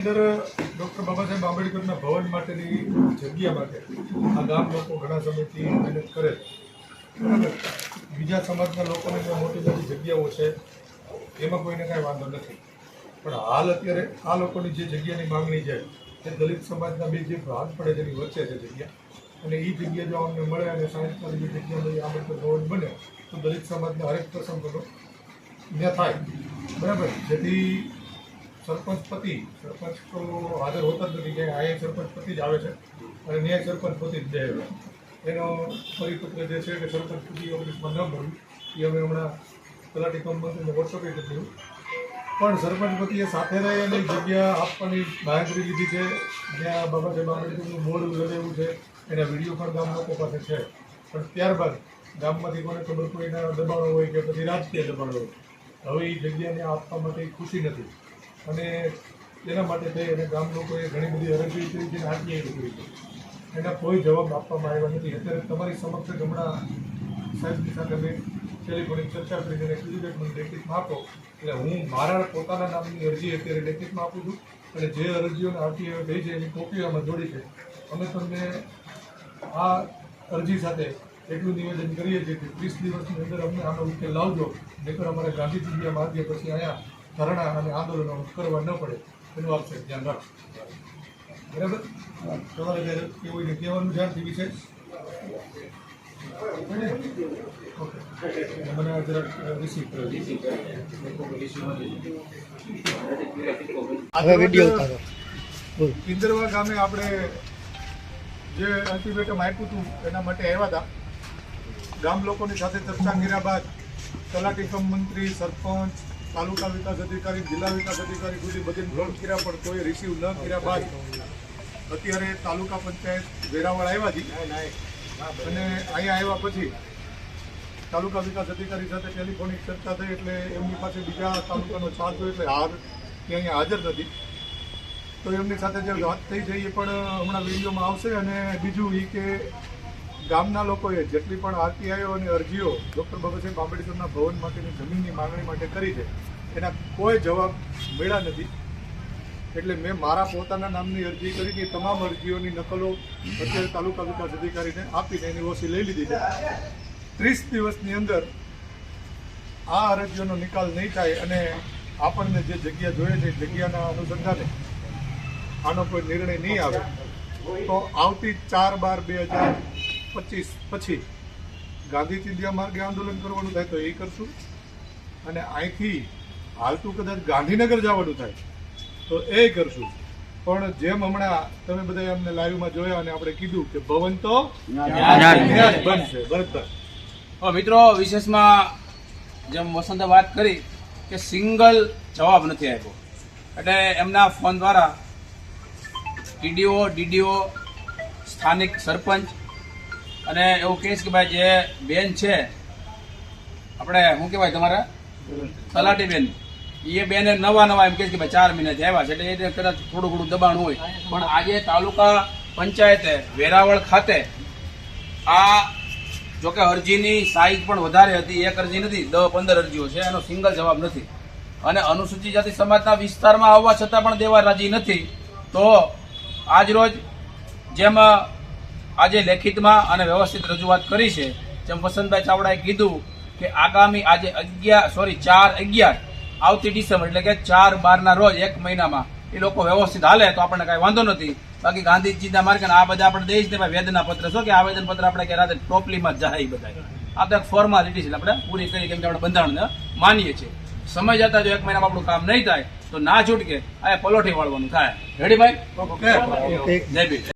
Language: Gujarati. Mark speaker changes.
Speaker 1: અંદર, ડૉક્ટર બાબા સાહેબ આંબેડકરના ભવન માટેની જગ્યા માટે આ ગામ લોકો ઘણા સમયથી મહેનત કરે બરાબર બીજા સમાજના લોકોને જે મોટી મોટી જગ્યાઓ છે, એમાં કોઈને કાંઈ વાંધો નથી. પણ હાલ અત્યારે આ લોકોની જે જગ્યાની માંગણી છે, એ દલિત સમાજના બે જે ભાગ પડે તેની વચ્ચે છે જગ્યા. અને એ જગ્યા જો અમને મળે અને સાયન્સમાં જે જગ્યા આંબેડકર ભવન બને, તો દલિત સમાજના હરેક પ્રસંગોનો ત્યાં થાય. બરાબર? જેથી સરપંચ પતિ સરપંચ તો હાજર હોતા જ નથી. કે અહીંયા સરપંચ પતિ જ આવે છે અને ન્યાય સરપંચ પતિ જ જાય. એનો પરિપત્ર જે છે કે સરપંચ પતિ ઓફિસમાં ન મળ્યું એ અમે હમણાં તલાટી કંપનીને વોટ્સઅપે કર્યું પણ સરપંચ પતિએ સાથે રહી અને જગ્યા આપવાની બાંહેધરી લીધી છે. જ્યાં બાબા સાહેબ આંબેડકરનું બોર્ડ લગાવ્યું છે. એના વીડિયો પણ ગામ લોકો પાસે છે. પણ ત્યારબાદ ગામમાંથી કોને ખબર કોઈના દબાણો હોય કે પછી રાજકીય દબાણો હોય. હવે એ જગ્યાને આપવા માટે ખુશી નથી. અને તેના માટે થઈ અને ગામ લોકોએ ઘણી બધી અરજી કરી અને આરટીઆઈ કરી એના કોઈ જવાબ આપવામાં આવ્યા નથી. અત્યારે તમારી સમક્ષ હમણાં સાહેબની સાથે મેં ટેલિફોનિક ચર્ચા કરી અને કીધું કે લેખિતમાં આપો. એટલે હું મારા પોતાના નામની અરજી અત્યારે લેખિતમાં આપું છું. અને જે અરજીઓને આરટીઆઈ થઈ છે એની કોપીઓ અમે જોડી છે. અમે તમને આ અરજી સાથે એટલું નિવેદન કરીએ છીએ કે ત્રીસ દિવસની અંદર અમને આનો ઉકેલ લાવજો. નહીંતર અમારે ગાંધી જગ્યા માર્ગે પછી અહીંયા ધરણા અને આંદોલનો કરવા ન પડે એનું આપ ધ્યાન રાખો. બરાબર? તમારે કેવું કહેવાનું ધ્યાન થઈ છે. મને જરાક રિસીવ કરો. ઇન્દરવા ગામે આપણે જે અલ્ટિમેટમ આપ્યું હતું એના માટે આવ્યા હતા. ગામ લોકોની સાથે ચર્ચા કર્યા બાદ તલાટી કમ મંત્રી સરપંચ તાલુકા વિકાસ અધિકારી, જિલ્લા વિકાસ અધિકારી સુધી બધી ફોન કર્યા પણ કોઈ રિસીવ ન કર્યા બાદ અત્યારે તાલુકા પંચાયત વેરાવળ આવ્યા છે. અને અહીંયા આવ્યા પછી તાલુકા વિકાસ અધિકારી સાથે ટેલિફોનિક ચર્ચા થઈ એટલે એમની પાસે બીજા તાલુકાનો ચાર્જ હોય એટલે હાર તે અહીંયા હાજર નથી. તો એમની સાથે જે વાત થઈ છે એ પણ હમણાં વિડીયોમાં આવશે અને બીજું એ કે ગામના લોકોએ જેટલી પણ આરટીઆઈઓ અને અરજીઓ ડૉક્ટર બાબા સાહેબ આંબેડકરના ભવન માટેની જમીનની માંગણી માટે કરી છે, એના કોઈ જવાબ મળ્યા નથી. એટલે મેં મારા પોતાના નામની અરજી કરી હતી તમામ અરજીઓની નકલો અત્યારે તાલુકા વિકાસ અધિકારીને આપીને એની ઓછી લઈ લીધી છે. ત્રીસ દિવસની અંદર આ અરજીઓનો નિકાલ નહીં થાય અને આપણને જે જગ્યા જોઈએ છે જગ્યાના અનુસંધાને આનો કોઈ નિર્ણય નહીં આવે. તો આવતી ચાર બાર બે હજાર પચીસ. પછી ગાંધી ચિંધ્યા માર્ગે આંદોલન કરવાનું થાય તો એ કરશું. અને અહીંથી હાલતું કદાચ ગાંધીનગર જવાનું થાય તો એ કરશું. પણ જેમ હમણાં તમે બધા અમને લાઈવમાં જોયા અને આપણે કીધું કે ભવન તો બનશે. બરાબર.
Speaker 2: મિત્રો વિશેષમાં જેમ વસંતે વાત કરી કે સિંગલ જવાબ નથી આપ્યો. એટલે એમના ફોન દ્વારા ટીડીઓ ડીડીઓ સ્થાનિક સરપંચ અને એવું કહીશ કે ભાઈ જે બેન છે, આપણે શું કહેવાય તમારા? તલાટી બેન. એ બેને નવા નવા એમ કહે કે ભાઈ ચાર મહિના આવ્યા છે, એટલે એ કદાચ થોડું ઘણું દબાણ હોય. પણ આજે તાલુકા પંચાયતે વેરાવળ ખાતે આ જોકે અરજીની સાઈઝ પણ વધારે હતી, એક અરજી નથી દસ પંદર અરજીઓ છે, એનો સિંગલ જવાબ નથી. અને અનુસૂચિત જાતિ સમાજના વિસ્તારમાં આવવા છતાં પણ દેવા રાજી નથી. તો આજ રોજ જેમ આજે લેખિતમાં અને વ્યવસ્થિત રજૂઆત કરી છે. જેમ વસંતભાઈ ચાવડાએ કીધું કે આગામી આજે અગિયાર સોરી ચાર અગિયાર આવતી ડિસેમ્બર એટલે કે ચાર બારના રોજ એક મહિનામાં એ લોકો વ્યવસ્થિત હાલે તો આપણને કાંઈ વાંધો નથી. બાકી ગાંધીજીના માર્ગે આ બધા આપણે દઈશ ને ભાઈ વેદના પત્ર શું કે આવેદન પત્ર આપણે કે રાતે ટોપલીમાં જ જાય બધા આ તો એક ફોર્માલિટી છે આપણે પૂરી કરી કેમ કે આપણે બંધારણને માનીએ છીએ. સમય જતા જો એક મહિનામાં આપણું કામ નહીં થાય તો ના છૂટકે આ પલોઠી વાળવાનું થાય. રેડી ભાઈ? જય ભીમ.